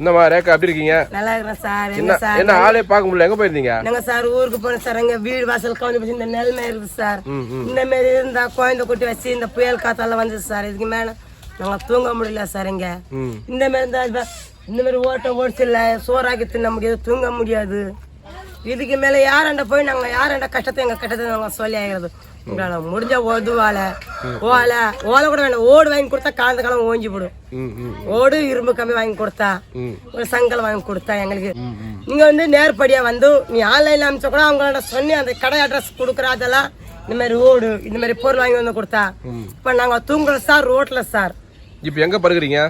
என்னம்மா ரேக்கா எப்படி இருக்கீங்க? நல்லா இருக்கிறேன் சார். என்ன சார்? என்ன ஆளே பார்க்க முடியல. எங்க போயிருந்தீங்க? நாங்க சார் ஊருக்கு போனோம் சார். எங்க வீடு வாசல் கவுந்து போச்சு. இந்த நிலைமை இருக்குது சார். இந்த மாதிரி இருந்தா குழந்தை குட்டி வச்சு இந்த புயல் காத்தால வந்தது சார். இதுக்கு மேல நாங்க தூங்க முடியல சார் இங்க. இந்த மாதிரி இருந்தா இந்த மாதிரி ஓட்ட ஓடிச்சில்ல சோறாக்கி தின்ன முடியாது தூங்க முடியாது. இதுக்கு மேல யாராண்ட போய் நாங்க யாராண்ட கஷ்டத்தை எங்க கஷ்டத்தை நாங்க சொல்லி ஆகிறது? முடிஞ்ச ஒதுவால ஓலை ஓலை கூட வேண்டாம் ஓடு வாங்கி கொடுத்தா காந்த காலம் ஓஞ்சி போடும். ஓடு இரும்பு கம்பி வாங்கி கொடுத்தா ஒரு சங்கல் வாங்கி கொடுத்தா எங்களுக்கு. நீங்க வந்து நேர்படியா வந்து நீ ஆன்லைன்ல அனுப்பிச்சா கூட அவங்களோட சொல்லி அந்த கடை அட்ரஸ் கொடுக்குற அதெல்லாம் இந்த மாதிரி ஓடு இந்த மாதிரி பொருள் வாங்கி வந்து கொடுத்தா. இப்ப நாங்க தூங்குறோம் சார் ரோட்ல சார். இப்போ எங்க பருகுறீங்க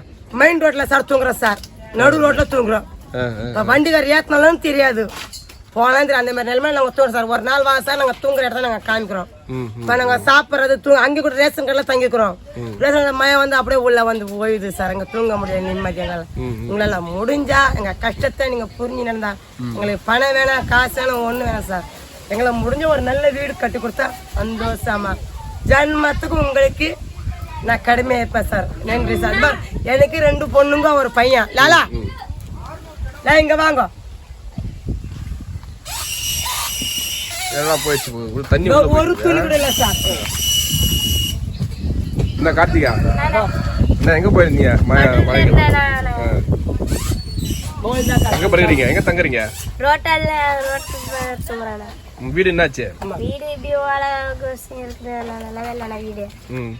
மெயின் ரோட்ல சார் தூங்குறோம் சார். நடு ரோட்ல தூங்குறோம். வண்டிக்கார் ஏத்தினாலும் தெரியாது. போனா தெரியும் அந்த மாதிரி நிலைமை நாங்க தூங்குறோம் சார். ஒரு நாள் வாங்க சார் நாங்க தூங்குற இடத்த நாங்க காமிக்கிறோம். இப்ப நாங்க சாப்பிடுறது தூ அங்க கூட ரேஷன் கடையில தங்கிக்கிறோம். ரேஷன் கடை மயம் வந்து அப்படியே உள்ள வந்து போயிடுது சார். அங்க தூங்க முடியாது நிம்மதி எங்களால. உங்களால முடிஞ்சா எங்க கஷ்டத்தை நீங்க புரிஞ்சு நடந்தா எங்களுக்கு பணம் வேணாம் காசு வேணாம் ஒண்ணு வேணாம் சார். எங்களை முடிஞ்ச ஒரு நல்ல வீடு கட்டி கொடுத்தா சந்தோஷமா. ஜன்மத்துக்கு உங்களுக்கு நான் கடுமையா இருப்பேன் சார். நன்றி சார். எனக்கு ரெண்டு பொண்ணுங்க ஒரு பையன். லாலா இங்க வாங்க. எல்லாம் போயிடுச்சு உள்ள தண்ணி ஒரு. துணி கூட இல்ல சார். என்ன கார்த்திகா? என்ன எங்க போயிருந்தீங்க சார். எங்க பருகுறீங்க எங்க தங்குறீங்க? ரோட்டல்ல வீடு என்னாச்சு? வீடு இப்படி ஓலை இருக்குது. நல்ல வீடு. ம்.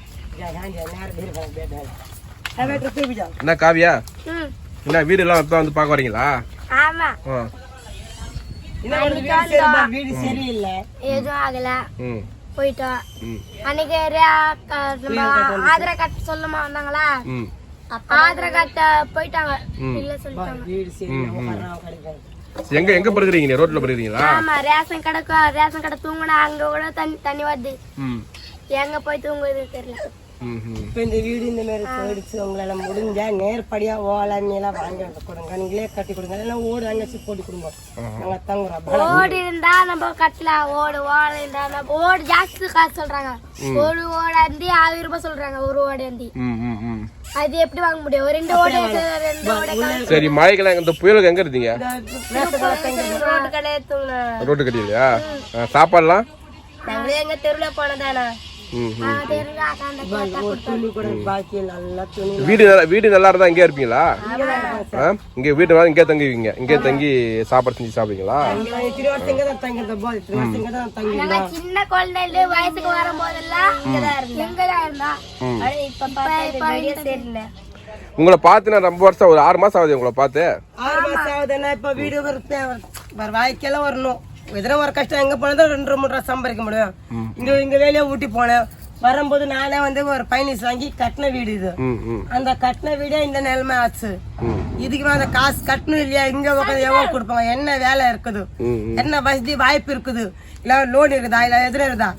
என்ன காவியா? ம். என்ன வீடு எல்லாம் இப்போ வந்து பார்க்க வரீங்களா? ஆமா. வீடு சரியில்லை. எதுவும் ஆகல. போயிட்டோம் அன்னைக்கு ஆதார் கார்டு சொல்லுமா வந்தாங்களா? ஆதார் கார்டு போயிட்டாங்க. இல்ல சொல்லிட்டாங்க. எங்க எங்க ரோட்ல ஆமா ரேஷன் கடைக்கு ரேஷன் கடை தூங்குனா அங்க கூட தண்ணி தண்ணி வருது. எங்க போய் தூங்குது தெரியல. இப்போ இந்த வீடு இந்த மாதிரி போயிடுச்சு உங்களால முடிஞ்சா நேர்படியா ஓலை மேலாம் வாங்கி வந்து கொடுங்க. நீங்களே கட்டி கொடுங்க. இல்லைன்னா ஓடு வாங்கி வச்சு போட்டு கொடுங்க. நாங்க தங்குறோம். ஓடு இருந்தா நம்ம கட்டலாம். ஓடு ஓடு இருந்தா நம்ம ஓடு ஜாஸ்தி காசு சொல்றாங்க. ஒரு ஓடு அந்தி ஆயிரம் ரூபாய் சொல்றாங்க. ஒரு ஓடு அந்தி. ம் ம் ம். அது எப்படி வாங்க முடியும்? ஒரு ரெண்டு ஓடு ரெண்டு ஓடு சரி மழைக்கெல்லாம் இந்த புயலுக்கு எங்க இருந்தீங்க? ரோட்டு கட்டிலையா சாப்பாடுலாம்? நாங்களே எங்க தெருவுல போனதானா வீடு நல்லா வீடு நல்லா இருந்தா இங்கே இருப்பீங்களா? ஆ? இங்க வீடு நல்லா இங்கே தங்குவீங்க. இங்கே தங்கி சாப்பாடு செஞ்சு சாப்பிடுவீங்களா? சின்ன குழந்தைல வயசுக்கு வரும்போதெல்லாம் இங்கதான் உங்களை பார்த்து நான் ரொம்ப வருஷம் ஒரு ஆறு மாசம் ஆகுது உங்களை பார்த்து. ஆறு மாசம் ஆகுதுன்னா இப்ப வீடு வாய்க்கெல்லாம் வரணும். எதனா ஒரு கஷ்டம் எங்க போனதும் ரெண்டு மூணு ரூபா சம்பாதிக்க முடியும். இங்க இங்க வேலையை ஊட்டி போனேன். வரும்போது நானே வந்து ஒரு பயணிஸ் வாங்கி கட்டின வீடு இது. அந்த கட்டின வீடே இந்த நிலைமை ஆச்சு. இதுக்கு அந்த காசு கட்டணும் இல்லையா? இங்க உட்காந்து எவ்வளவு கொடுப்பாங்க? என்ன வேலை இருக்குது? என்ன வசதி வாய்ப்பு இருக்குது? இல்ல லோன் இருக்குதா? இல்ல எதிர இருக்குதா?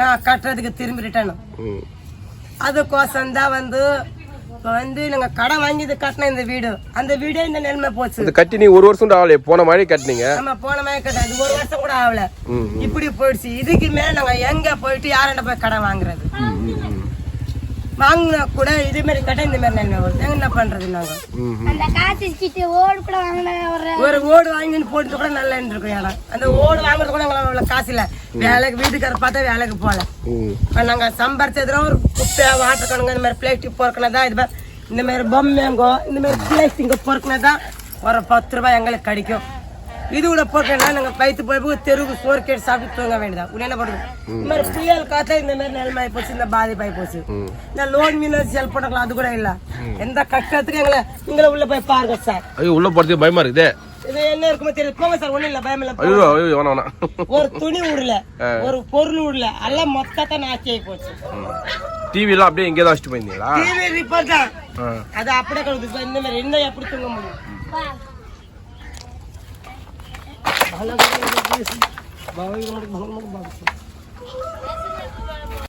நான் கட்டுறதுக்கு திரும்பி ரிட்டர்ன் அதுக்கோசம் தான் வந்து இப்போ வந்து நாங்க கடன் வாங்கி இது கட்டின இந்த வீடு. அந்த வீடே இந்த நிலைமை போச்சு. இது கட்டி நீ ஒரு வருஷம் கூட ஆகலையே. போன மழை கட்டினீங்க. நம்ம போன மாதிரி கட்டணும் இது ஒரு வருஷம் கூட ஆகல. இப்படி போயிடுச்சு. இதுக்கு மேல நாங்க எங்க போயிட்டு யார்கிட்ட போய் கடன் வாங்குறது? வாங்கினா கூட இதே மாதிரி கட்ட இந்த மாதிரி நிலைமை வருது நாங்க என்ன பண்றது நாங்க? ம் அந்த காசு சீட்டு ஓடு கூட வாங்கின ஒரு ஒரு ஓடு வாங்கின்னு போட்டு கூட நல்லா இருந்திருக்கும் இடம் அந்த ஓடு வாங்குறது கூட எங்களால அவ்வளவு காசு இல்ல. வேலைக்கு வீட்டுக்கார பார்த்தா வேலைக்கு போகல. இப்ப நாங்க சம்பாரிச்சதுல ஒரு குப்பை வாட்டர் கணுங்க இந்த மாதிரி பிளாஸ்டிக் பொறுக்கினதா இது மாதிரி இந்த மாதிரி பொம்மைங்கோ இந்த மாதிரி பிளாஸ்டிக் பொறுக்கினதா ஒரு பத்து ரூபாய் எங்களுக்கு கிடைக்கும். இது கூட போட்டோம்னா நாங்க வயிற்று போய் போய் தெருவுக்கு சோறு கேட்டு சாப்பிட்டு தூங்க வேண்டியதா. உடனே என்ன பண்ணுறது? இந்த மாதிரி புயல் காத்தா இந்த மாதிரி நிலைமை ஆகி போச்சு இந்த பாதிப்பாகி போச்சு. இந்த லோன் மீன் செல் பண்ணலாம் அது கூட இல்ல. எந்த கஷ்டத்துக்கு எங்களை நீங்களே உள்ள போய் பாருங்க சார் ஐயோ உள்ள போறதுக்கு பயமா இருக்குதே. இது என்ன இருக்குமோ தெரியும் போங்க சார் ஒண்ணும் இல்ல பயம் இல்ல. ஒரு துணி விடல ஒரு பொருள் விடல எல்லாம் மொத்தத்தை நாக்கி ஆகி போச்சு டிவி எல்லாம் அப்படியே இங்கே தான் வச்சுட்டு போயிருந்தீங்களா? டிவி ரிப்போர்ட் தான். அது அப்படியே சார் இந்த மாதிரி என்ன எப்படி தூங்க முடியும்?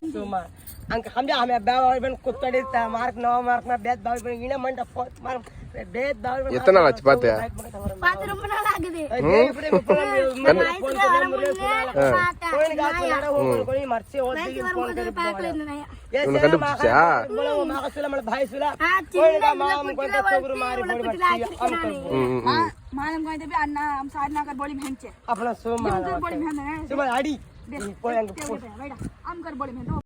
Cuma ang kami ame bawa ben kutari ta mark no mark na bet bawa ben ina man da pot mar டேய் தாவல் எத்தனை நாள் ஆச்சு பார்த்து பார்த்து ரொம்ப நாள் ஆகுது இப்படி போலாம் பார்த்தேன். கோயிலுக்கு ஆச்சு நட ஓ கோழி மர்ச்சி ஓ நேத்து வரும்போது பார்க்கல இந்த நாயை. இவனை கண்டுபிடிச்சா? ஆ, சின்ன இதுல குட்டில మానం గాని దేబి అన్న అమ్ సార్ నా కర్ బోలి మెహన్ చే अपना सो मारा కర్ బోలి మెహన్ సో मारा आड़ी ऊपर अंग- అమ్ కర్ బోలి మెహన్